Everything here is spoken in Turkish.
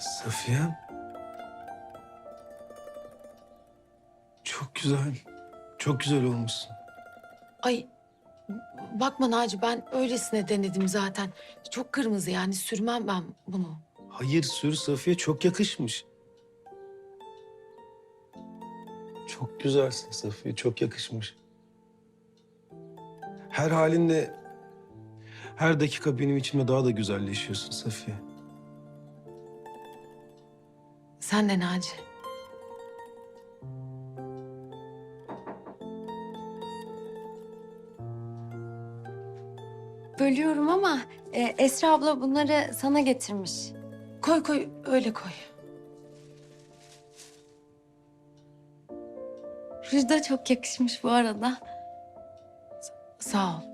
Safiye. Çok güzel. Çok güzel olmuşsun. Ay bakma Naci ben öylesine denedim zaten. Çok kırmızı yani sürmem ben bunu. Hayır sür Safiye çok yakışmış. Çok güzelsin Safiye çok yakışmış. Her halinle her dakika benim içimde daha da güzelleşiyorsun Safiye. Sen de Naci. Bölüyorum ama e, Esra abla bunları sana getirmiş. Koy koy öyle koy. Ruj da çok yakışmış bu arada. Sağ ol.